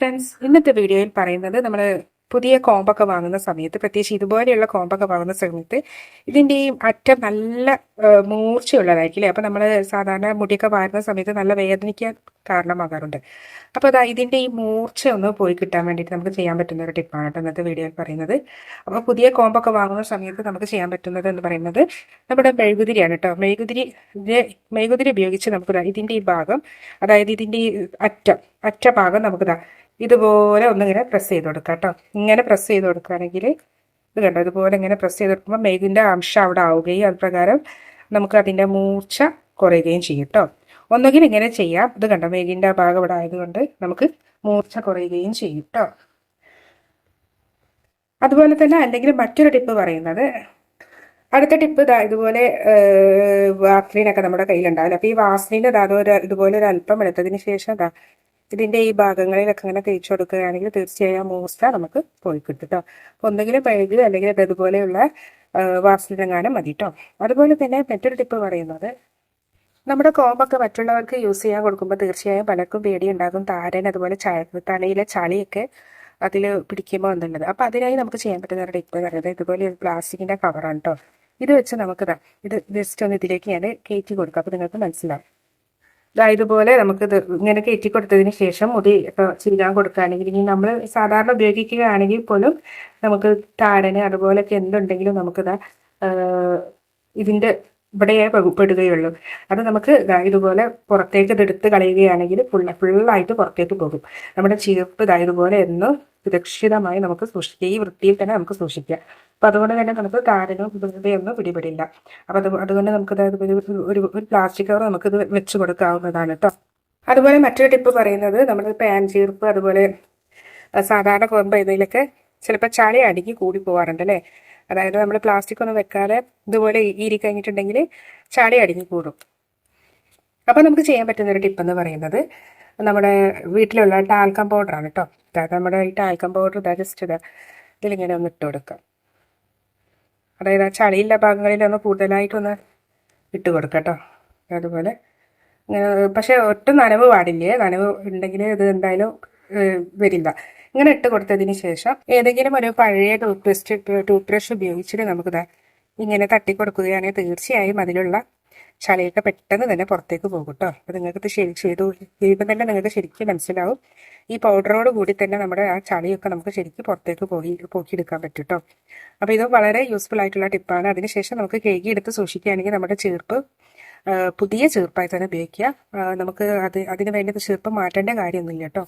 Friends ഇന്നത്തെ വീഡിയോയിൽ പറയുന്നത് നമ്മൾ പുതിയ കോമ്പൊക്കെ വാങ്ങുന്ന സമയത്ത് പ്രത്യേകിച്ച് ഇതുപോലെയുള്ള കോമ്പൊക്കെ വാങ്ങുന്ന സമയത്ത് ഇതിന്റെയും അറ്റം നല്ല മൂർച്ചയുള്ളതായിരിക്കില്ലേ? അപ്പോൾ നമ്മൾ സാധാരണ മുടിയൊക്കെ വാരുന്ന സമയത്ത് നല്ല വേദനിക്കാൻ കാരണമാകാറുണ്ട്. അപ്പോൾ അതാ ഇതിന്റെ ഈ മൂർച്ച ഒന്ന് പോയി കിട്ടാൻ വേണ്ടിയിട്ട് നമുക്ക് ചെയ്യാൻ പറ്റുന്ന ഒരു ടിപ്പാണ് കേട്ടോ ഇന്നത്തെ വീഡിയോയിൽ പറയുന്നത്. അപ്പോൾ പുതിയ കോമ്പൊക്കെ വാങ്ങുന്ന സമയത്ത് നമുക്ക് ചെയ്യാൻ പറ്റുന്നത് എന്ന് പറയുന്നത് നമ്മുടെ മെഴുകുതിരിയാണ് കേട്ടോ. മെഴുകുതിരി മെഴുകുതിരി ഉപയോഗിച്ച് നമുക്ക് ഇതിന്റെ ഈ ഭാഗം അതായത് ഇതിന്റെ ഈ അറ്റം അറ്റ ഭാഗം നമുക്ക് ദാ ഇതുപോലെ ഒന്നിങ്ങനെ പ്രസ് ചെയ്ത് കൊടുക്കാം കേട്ടോ ഇങ്ങനെ പ്രസ് ചെയ്ത് കൊടുക്കുകയാണെങ്കിൽ ഇത് കണ്ടോ? ഇതുപോലെ ഇങ്ങനെ പ്രസ് ചെയ്ത് കൊടുക്കുമ്പോൾ മെഴുകിന്റെ അംശം അവിടെ ആവുകയും അത് പ്രകാരം നമുക്ക് അതിന്റെ മൂർച്ച കുറയുകയും ചെയ്യും കേട്ടോ ഒന്നുകിൽ ഇങ്ങനെ ചെയ്യാം. ഇത് കണ്ടോ? മെഴുകിന്റെ ഭാഗം ഇവിടെ ആയതുകൊണ്ട് നമുക്ക് മൂർച്ച കുറയുകയും ചെയ്യും കേട്ടോ അതുപോലെ തന്നെ അല്ലെങ്കിൽ മറ്റൊരു ടിപ്പ് പറയുന്നത് അടുത്ത ടിപ്പ് ഇതാ ഇതുപോലെ വാസ്ലിനൊക്കെ നമ്മുടെ കയ്യിലുണ്ടാവില്ല? അപ്പോൾ ഈ വാസ്ലിന്റെ ഇതാ ഒരു ഇതുപോലെ ഒരു അല്പം എടുത്തതിന് ശേഷം ഇതാ ഇതിന്റെ ഈ ഭാഗങ്ങളിലൊക്കെ ഇങ്ങനെ തേച്ച് കൊടുക്കുകയാണെങ്കിൽ തീർച്ചയായും മോസ്റ്റ നമുക്ക് പോയി കിട്ടും കേട്ടോ അപ്പോൾ ഒന്നെങ്കിലും പഴുകി അല്ലെങ്കിൽ അതുപോലെയുള്ള വാസനങ്ങാനും മതി കേട്ടോ അതുപോലെ തന്നെ മറ്റൊരു ടിപ്പ് പറയുന്നത് നമ്മുടെ കോമ്പൊക്കെ മറ്റുള്ളവർക്ക് യൂസ് ചെയ്യാൻ കൊടുക്കുമ്പോൾ തീർച്ചയായും പലർക്കും പേടിയുണ്ടാകും. താരൻ അതുപോലെ തലയിലെ ചളിയൊക്കെ അതിൽ പിടിക്കുമ്പോൾ എന്നുള്ളത് അപ്പോൾ അതിനായി നമുക്ക് ചെയ്യാൻ പറ്റുന്ന ഒരു ടിപ്പ് പറയുന്നത് ഇതുപോലെ ഒരു പ്ലാസ്റ്റിക്കിന്റെ കവറാണ് കേട്ടോ ഇത് വെച്ച് നമുക്ക് ഇത് ജസ്റ്റ് ഒന്ന് ഇതിലേക്ക് ഞാൻ കയറ്റി കൊടുക്കാം. അപ്പോൾ നിങ്ങൾക്ക് മനസ്സിലാവും. ദാ ഇതുപോലെ നമുക്ക് ഇത് ഇങ്ങനെ കയറ്റി കൊടുത്തതിന് ശേഷം മുടി ഇപ്പോൾ ചീരാൻ കൊടുക്കുകയാണെങ്കിൽ ഇനി നമ്മൾ സാധാരണ ഉപയോഗിക്കുകയാണെങ്കിൽ പോലും നമുക്ക് താരന് അതുപോലെയൊക്കെ എന്തുണ്ടെങ്കിലും നമുക്കിതാ ഇതിന്റെ ഇവിടെ പെടുകയുള്ളൂ അത് നമുക്ക് ഇതുപോലെ പുറത്തേക്ക് ഇതെടുത്ത് കളയുകയാണെങ്കിൽ ഫുള്ള ഫുള്ളായിട്ട് പുറത്തേക്ക് പോകും. നമ്മുടെ ചീർപ്പ് ഇതായതുപോലെ എന്ന് സുരക്ഷിതമായി നമുക്ക് സൂക്ഷിക്കുക ഈ വൃത്തിയിൽ തന്നെ നമുക്ക് സൂക്ഷിക്കാം. അപ്പം അതുകൊണ്ട് തന്നെ നമുക്ക് താരനോ വെറുതെയൊന്നും പിടിപെടില്ല. അപ്പം അത് അതുകൊണ്ട് നമുക്ക് അതായത് ഒരു ഒരു പ്ലാസ്റ്റിക് കവർ നമുക്കിത് വെച്ച് കൊടുക്കാവുന്നതാണ് കേട്ടോ അതുപോലെ മറ്റൊരു ടിപ്പ് പറയുന്നത് നമ്മുടെ പാൻ ചീർപ്പ് അതുപോലെ സാധാരണ കോമ്പ് ഇതിലൊക്കെ ചിലപ്പോൾ ചളി അടുക്കി കൂടി പോകാറുണ്ട് അല്ലേ? അതായത് നമ്മൾ പ്ലാസ്റ്റിക് ഒന്നും വെക്കാതെ ഇതുപോലെ ഈരി കഴിഞ്ഞിട്ടുണ്ടെങ്കിൽ ചാടി അടുങ്ങി കൂടും. അപ്പോൾ നമുക്ക് ചെയ്യാൻ പറ്റുന്ന ഒരു ടിപ്പ് എന്ന് പറയുന്നത് നമ്മുടെ വീട്ടിലുള്ള ടാൽക്കം പൗഡറാണ് കേട്ടോ അതായത് നമ്മുടെ ഈ ടാൽക്കം പൗഡർ ഇതാ ജസ്റ്റ് ഇതാ ഇതിലിങ്ങനെ ഒന്ന് ഇട്ട് കൊടുക്കാം. അതായത് ആ ചളിയുള്ള ഭാഗങ്ങളിലൊന്ന് കൂടുതലായിട്ടൊന്ന് ഇട്ട് കൊടുക്കാം കേട്ടോ അതുപോലെ പക്ഷേ ഒട്ടും നനവ് പാടില്ലേ? നനവ് ഉണ്ടെങ്കിൽ ഇത് എന്തായാലും വരില്ല. ഇങ്ങനെ ഇട്ട് കൊടുത്തതിന് ശേഷം ഏതെങ്കിലും ഒരു പഴയ ടൂത്ത് പേസ്റ്റ് ടൂത്ത് ബ്രഷ് ഉപയോഗിച്ചിട്ട് നമുക്ക് ഇങ്ങനെ തട്ടി കൊടുക്കുകയാണെങ്കിൽ തീർച്ചയായും അതിലുള്ള ചളിയൊക്കെ പെട്ടെന്ന് തന്നെ പുറത്തേക്ക് പോകും കേട്ടോ. അപ്പോൾ നിങ്ങൾക്ക് ശരി ചെയ്തു ചെയ്യുമ്പോൾ തന്നെ നിങ്ങൾക്ക് ശരിക്കും മനസ്സിലാവും. ഈ പൗഡറോട് കൂടി തന്നെ നമ്മുടെ ആ ചളിയൊക്കെ നമുക്ക് ശരിക്കും പുറത്തേക്ക് പോയി പോക്കിയെടുക്കാൻ പറ്റും കേട്ടോ. അപ്പോൾ ഇത് വളരെ യൂസ്ഫുൾ ആയിട്ടുള്ള ടിപ്പാണ് അതിനുശേഷം നമുക്ക് കേക്ക് എടുത്ത് സൂക്ഷിക്കുകയാണെങ്കിൽ നമ്മുടെ ചീർപ്പ് പുതിയ ചീർപ്പായി തന്നെ ഉപയോഗിക്കുക. നമുക്ക് അത് അതിന് വേണ്ടി ചീർപ്പ് മാറ്റേണ്ട കാര്യമൊന്നുമില്ല കേട്ടോ.